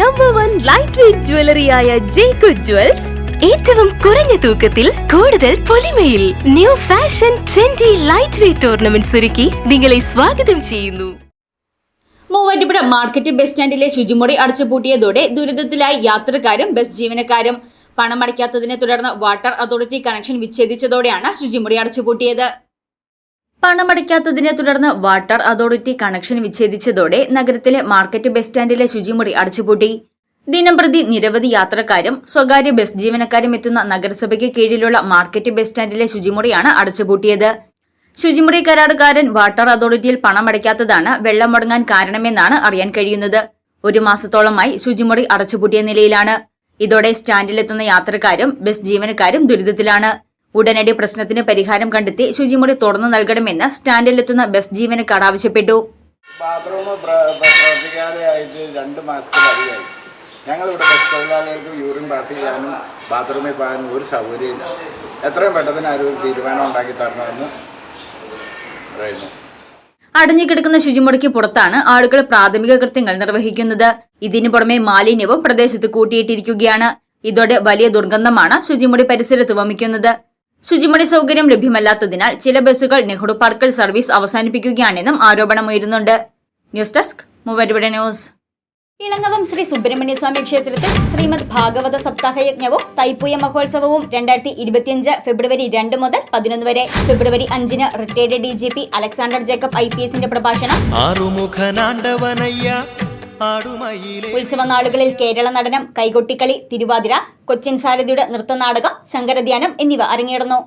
Number one light weight ജ്വല്ലറിയായ Jekku jewels ഏറ്റവും കുറഞ്ഞ തൂക്കത്തിൽ കൂടുതൽ പൊലിമയിൽ new fashion trendy light weight tournaments ഒരുക്കി നിങ്ങളെ സ്വാഗതം ചെയ്യുന്നു. മൂവാറ്റുപുഴ മാർക്കറ്റ് ബസ് സ്റ്റാൻഡിലെ ശുചിമുറി അടച്ചുപൂട്ടിയതോടെ ദുരിതത്തിലായി യാത്രക്കാരും ബസ് ജീവനക്കാരും പണമടയ്ക്കാത്തതിനെ തുടർന്ന് വാട്ടർ അതോറിറ്റി കണക്ഷൻ വിച്ഛേദിച്ചതോടെയാണ് ശുചിമുറി അടച്ചുപൂട്ടിയത്. പണമടയ്ക്കാത്തതിനെ തുടർന്ന് വാട്ടർ അതോറിറ്റി കണക്ഷൻ വിച്ഛേദിച്ചതോടെ നഗരത്തിലെ മാർക്കറ്റ് ബസ് സ്റ്റാൻഡിലെ ശുചിമുറി അടച്ചുപൂട്ടി. ദിനംപ്രതി നിരവധി യാത്രക്കാരും സ്വകാര്യ ബസ് ജീവനക്കാരും എത്തുന്ന നഗരസഭയ്ക്ക് കീഴിലുള്ള മാർക്കറ്റ് ബസ് സ്റ്റാൻഡിലെ ശുചിമുറിയാണ് അടച്ചുപൂട്ടിയത്. ശുചിമുറി കരാറുകാരൻ വാട്ടർ അതോറിറ്റിയിൽ പണമടയ്ക്കാത്തതാണ് വെള്ളം മുടങ്ങാൻ കാരണമെന്നാണ് അറിയാൻ കഴിയുന്നത്. ഒരു മാസത്തോളമായി ശുചിമുറി അടച്ചുപൂട്ടിയ നിലയിലാണ്. ഇതോടെ സ്റ്റാൻഡിലെത്തുന്ന യാത്രക്കാരും ബസ് ജീവനക്കാരും ദുരിതത്തിലാണ്. ഉടനടി പ്രശ്നത്തിന് പരിഹാരം കണ്ടെത്തി ശുചിമുറി തുറന്നു നൽകണമെന്ന് സ്റ്റാൻഡിലെത്തുന്ന ബസ് ജീവനക്കാർ ആവശ്യപ്പെട്ടു. ബാത്റൂം രണ്ട് മാസത്തിലധികമായി. ഞങ്ങളിവിടെ ബസ് തൊഴിലാളികൾക്ക് യൂറിൻ പാസ് ചെയ്യാനും ബാത്റൂമിൽ പോകാനും ഒരു സൗകര്യമില്ല. എത്രയും പെട്ടെന്ന് ആരും ഒരു തീരുമാനം ഉണ്ടാക്കി തരണമെന്ന് പറയുന്നു. അടഞ്ഞുകിടക്കുന്ന ശുചിമുറിക്ക് പുറത്താണ് ആളുകൾ പ്രാഥമിക കൃത്യങ്ങൾ നിർവഹിക്കുന്നത്. ഇതിനു പുറമെ മാലിന്യവും പ്രദേശത്ത് കൂട്ടിയിട്ടിരിക്കുകയാണ്. ഇതോടെ വലിയ ദുർഗന്ധമാണ് ശുചിമുറി പരിസരത്ത് വമിക്കുന്നത്. ശുചിമുറി സൗകര്യം ലഭ്യമല്ലാത്തതിനാൽ ചില ബസ്സുകൾ നെഹ്റു പാർക്കൽ സർവീസ് അവസാനിപ്പിക്കുകയാണെന്നും ആരോപണമുയരുന്നുണ്ട്. ന്യൂസ് ഡെസ്ക് മൂവരുടെ ന്യൂസ്. ഇളങ്ങവം ശ്രീ സുബ്രഹ്മണ്യസ്വാമി ക്ഷേത്രത്തിൽ ശ്രീമദ് ഭാഗവത സപ്താഹ യജ്ഞവും തൈപ്പൂയ മഹോത്സവവും രണ്ടായിരത്തി ഇരുപത്തിയഞ്ച് ഫെബ്രുവരി രണ്ട് മുതൽ പതിനൊന്ന് വരെ. ഫെബ്രുവരി അഞ്ചിന് retired D G P Alexander Jacob I P എസിന്റെ പ്രഭാഷണം. ആറുമുഖനാണ്ടവനയ്യ ആടുമയിലേ ഉത്സവ നാളുകളിൽ കേരള നടനം കൈകൊട്ടിക്കളി തിരുവാതിര കൊച്ചിൻ സാരഥിയുടെ നൃത്തനാടകം ശങ്കരധ്യാനം എന്നിവ അരങ്ങേറുന്നു.